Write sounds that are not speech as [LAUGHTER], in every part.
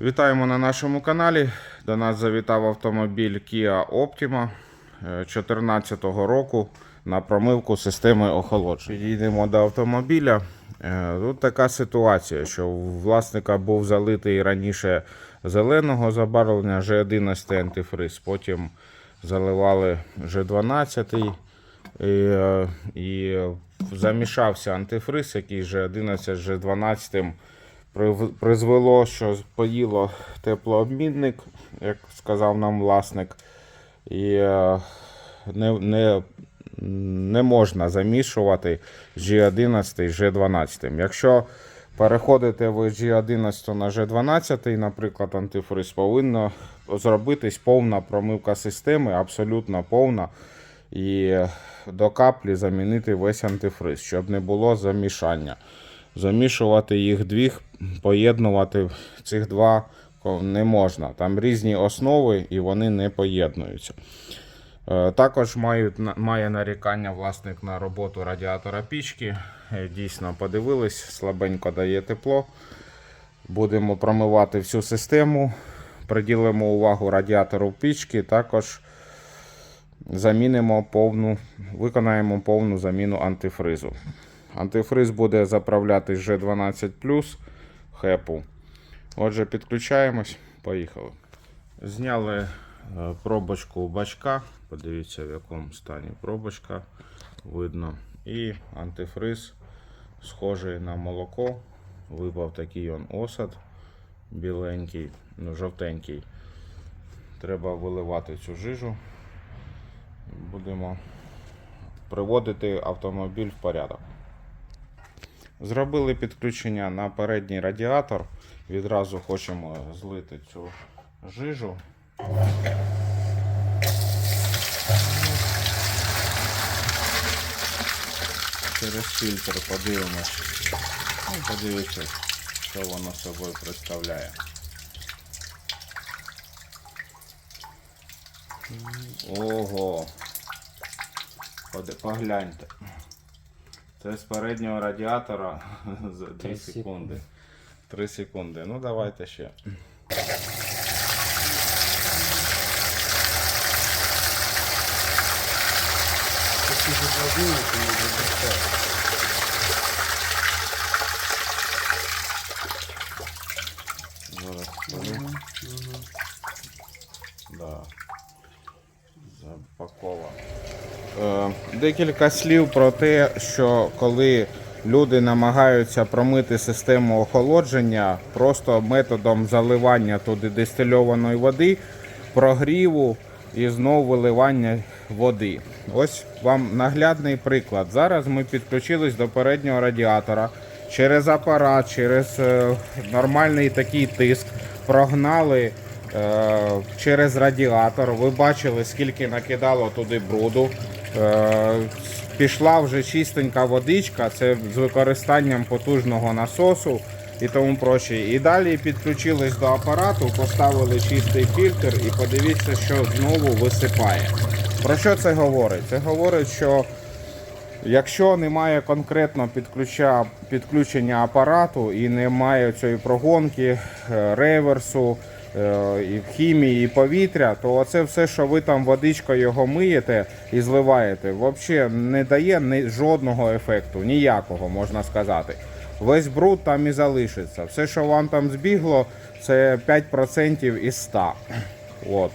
Вітаємо на нашому каналі. До нас завітав автомобіль Kia Optima 2014 року на промивку системи охолодження. Підійдемо до автомобіля. Е, Тут така ситуація, що у власника був залитий раніше зеленого забарвлення G11 антифриз, потім заливали G12 і, е, і замішався антифриз, який G11 з G12 прив- призвело, що поїло теплообмінник, як сказав нам власник, і е, не, не, не можна замішувати G11 з G12. Якщо переходите ви G11 на G12, наприклад, антифриз, повинна зробитись повна промивка системи, абсолютно повна. І до каплі замінити весь антифриз, щоб не було замішання. Замішувати їх двіх, поєднувати цих два не можна. Там різні основи і вони не поєднуються. Е, Також мають, має нарікання власник на роботу радіатора пічки. Е, Дійсно подивились, слабенько дає тепло. Будемо промивати всю систему. Приділимо увагу радіатору пічки. Також замінимо повну, виконаємо повну заміну антифризу. Антифриз буде заправляти з G12 хепу. Отже, підключаємось, поїхали. Зняли е, пробочку бачка. Подивіться, в якому стані пробочка. Видно. І антифриз схожий на молоко. Випав такий он осад біленький, ну жовтенький. Треба виливати цю жижу. Будемо приводити автомобіль в порядок. Зробили підключення на передній радіатор. Відразу хочемо злити цю жижу. Через фільтр подивимось. Ну, подивіться, що воно собою представляє. Ого. Погляньте. Це з переднього радіатора [LAUGHS] за 2 секунди. 3 секунди. Ну давайте ще. Такі ж то не буде Зараз скажу. Да. Запаковано. Е, декілька слів про те, що коли люди намагаються промити систему охолодження просто методом заливання туди дистильованої води, прогріву і знову виливання води. Ось вам наглядний приклад. Зараз ми підключились до переднього радіатора через апарат, через е, нормальний такий тиск, прогнали е, через радіатор. Ви бачили, скільки накидало туди бруду. Е, пішла вже чистенька водичка, це з використанням потужного насосу і тому проще. І далі підключились до апарату, поставили чистий фільтр і подивіться, що знову висипає. Про що це говорить? Це говорить, що Якщо немає конкретно підключення апарату і немає цієї прогонки, е, реверсу, і хімії, і повітря, то це все, що ви там водичкою його миєте і зливаєте, взагалі не дає ні, жодного ефекту, ніякого можна сказати. Весь бруд там і залишиться. Все, що вам там збігло, це 5% із 100. От.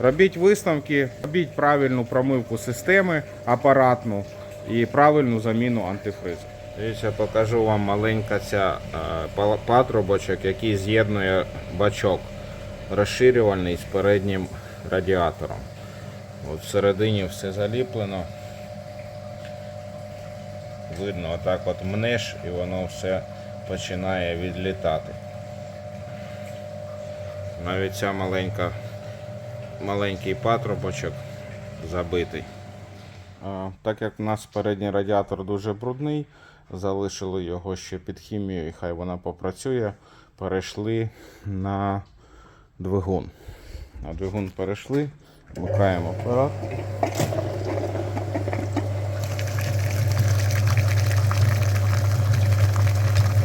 Робіть висновки, робіть правильну промивку системи апаратну і правильну заміну антифризу. Дивіться, покажу вам маленька ця е, патрубочок, який з'єднує бачок розширювальний з переднім радіатором. От всередині все заліплено. Видно, отак от мнеш і воно все починає відлітати. Навіть ця маленька маленький патрубочок забитий. Так як у нас передній радіатор дуже брудний, залишили його ще під хімію, і хай вона попрацює. Перейшли на двигун. На двигун перейшли, вмикаємо апарат.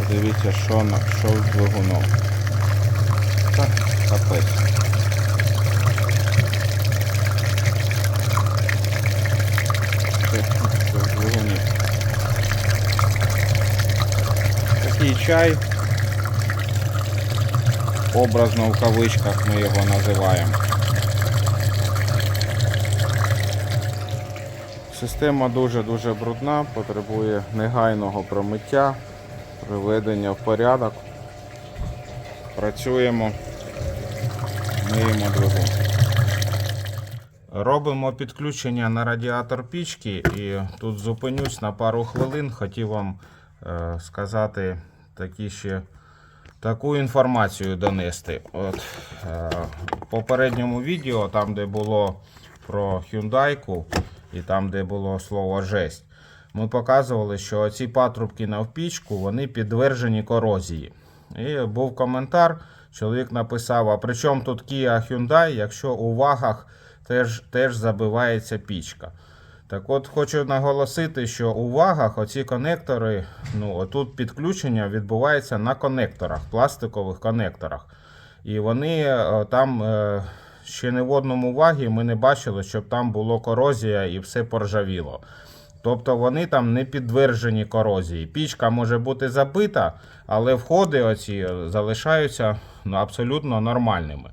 Дивіться, що, що з двигуном. Капець. Це- це в двигуні. Такий чай. Образно в кавичках ми його називаємо. Система дуже-дуже брудна, потребує негайного промиття, приведення в порядок. Працюємо, миємо двигун. Робимо підключення на радіатор пічки і тут зупинюсь на пару хвилин. Хотів вам е, сказати такі ще таку інформацію донести. От, е, в попередньому відео, там де було про Hyundai і там де було слово жесть, ми показували, що ці патрубки на впічку вони підтверджені корозії. І був коментар, чоловік написав: а при чому тут Kia Hyundai, якщо у вагах теж, теж забивається пічка. Так от хочу наголосити, що у вагах оці конектори, ну отут підключення відбувається на конекторах, пластикових конекторах. І вони е, там е, ще не в одному вагі ми не бачили, щоб там було корозія і все поржавіло. Тобто вони там не підтверджені корозії. Пічка може бути забита, але входи оці залишаються ну, абсолютно нормальними.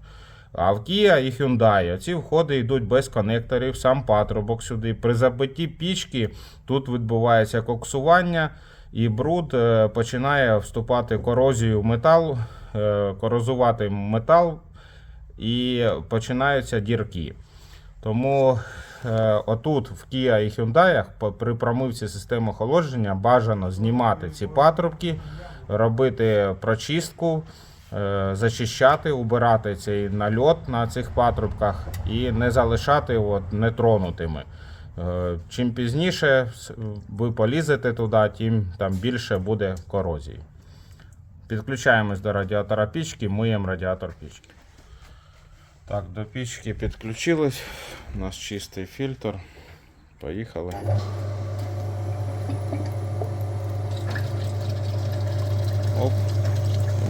А в Kia і Hyundai ці входи йдуть без конекторів, сам патрубок сюди. При забитті пічки тут відбувається коксування і бруд е, починає вступати корозію в метал, е, корозувати метал і починаються дірки. Тому е, отут в Kia і Hyundai при промивці системи охолодження бажано знімати ці патрубки, робити прочистку, зачищати, убирати цей нальот на цих патрубках і не залишати от, нетронутими. Е, Чим пізніше ви полізете туди, тим там більше буде корозії. Підключаємось до радіатора пічки, миємо радіатор пічки. Так, до пічки підключились. У нас чистий фільтр. Поїхали. Оп.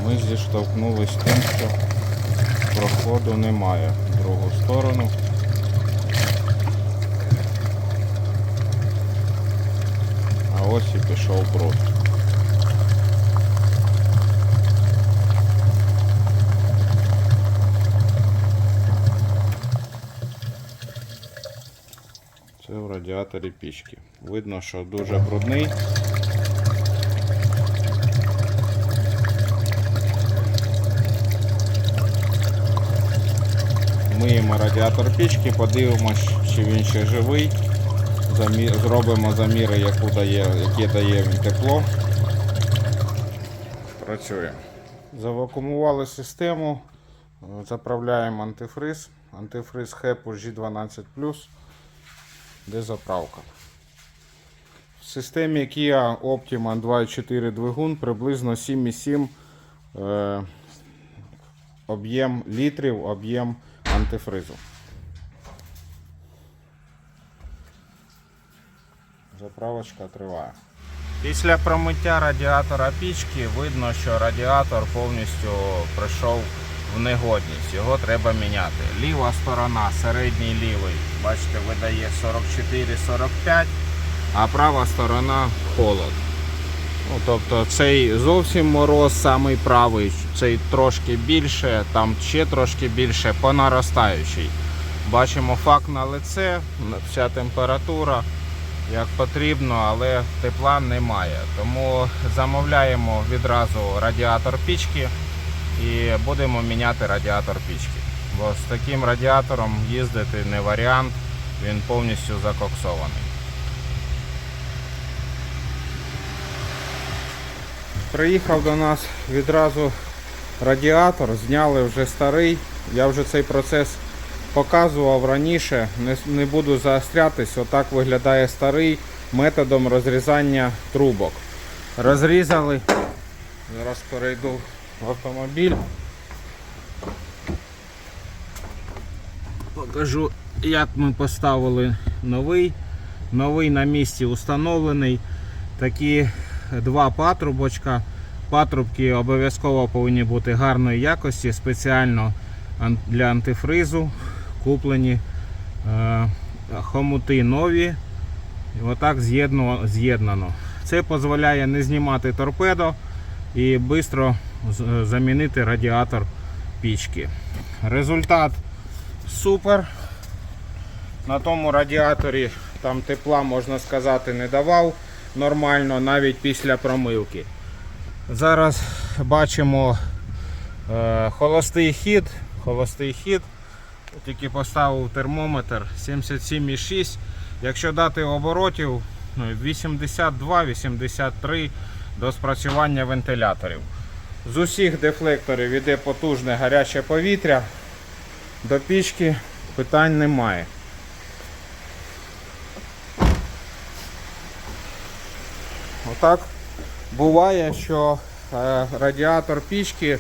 Ми зіштовхнулись з тим, що проходу немає в другу сторону. А ось і пішов бруд. Це в радіаторі пічки. Видно, що дуже брудний. Миємо радіатор пічки, подивимось, чи він ще живий. Замі- Зробимо заміри, яку дає, яке дає він тепло. Працює. Завакумували систему, заправляємо антифриз. Антифриз HEPU G12 де заправка. В системі Kia Optima 2.4 двигун приблизно 7,7 е, об'єм літрів, об'єм антифризу. Заправочка триває. Після промиття радіатора пічки видно, що радіатор повністю прийшов в негодність. Його треба міняти. Ліва сторона, середній лівий, бачите, видає 44-45, а права сторона холод. Ну, тобто цей зовсім мороз, самий правий, цей трошки більше, там ще трошки більше по наростаючій. Бачимо факт на лице, вся температура як потрібно, але тепла немає. Тому замовляємо відразу радіатор пічки і будемо міняти радіатор пічки. Бо з таким радіатором їздити не варіант, він повністю закоксований. Приїхав до нас відразу радіатор, зняли вже старий. Я вже цей процес показував раніше, не, не буду заострятись. Отак виглядає старий методом розрізання трубок. Розрізали. Зараз перейду в автомобіль. Покажу, як ми поставили новий. Новий на місці установлений. Такі два патрубочка. Патрубки обов'язково повинні бути гарної якості, спеціально для антифризу куплені е, хомути нові. І отак з'єднано. Це дозволяє не знімати торпедо і швидко замінити радіатор пічки. Результат супер. На тому радіаторі там тепла, можна сказати, не давав нормально навіть після промивки. Зараз бачимо е, холостий хід. Холостий хід. Тільки поставив термометр 77,6. Якщо дати оборотів ну, 82-83 до спрацювання вентиляторів. З усіх дефлекторів іде потужне гаряче повітря. До пічки питань немає. Отак буває, що е, радіатор пічки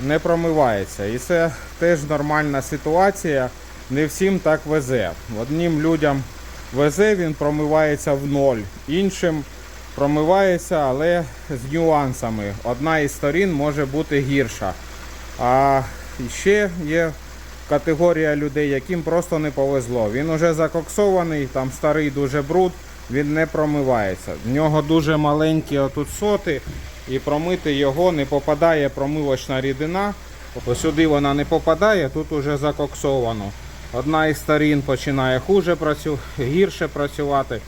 не промивається. І це теж нормальна ситуація. Не всім так везе. Одним людям везе, він промивається в ноль, іншим промивається, але з нюансами. Одна із сторін може бути гірша. А ще є категорія людей, яким просто не повезло. Він уже закоксований, там старий дуже бруд, він не промивається. В нього дуже маленькі отут соти, і промити його не попадає промивочна рідина. Сюди вона не попадає, тут уже закоксовано. Одна із сторін починає хуже працю... гірше працювати,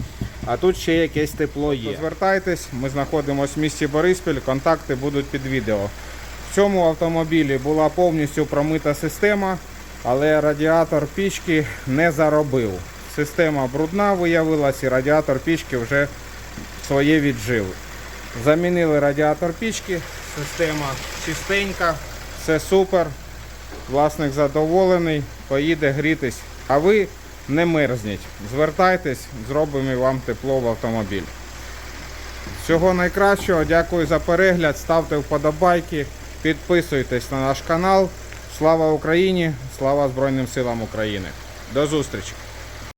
а тут ще якесь тепло є. Звертайтесь, ми знаходимося в місті Бориспіль, контакти будуть під відео. В цьому автомобілі була повністю промита система, але радіатор пічки не заробив. Система брудна виявилась і радіатор пічки вже своє віджив. Замінили радіатор пічки, система чистенька, все супер. Власник задоволений, поїде грітись. А ви не мерзніть. Звертайтесь, зробимо вам тепло в автомобіль. Всього найкращого, дякую за перегляд, ставте вподобайки, підписуйтесь на наш канал. Слава Україні! Слава Збройним силам України! До зустрічі!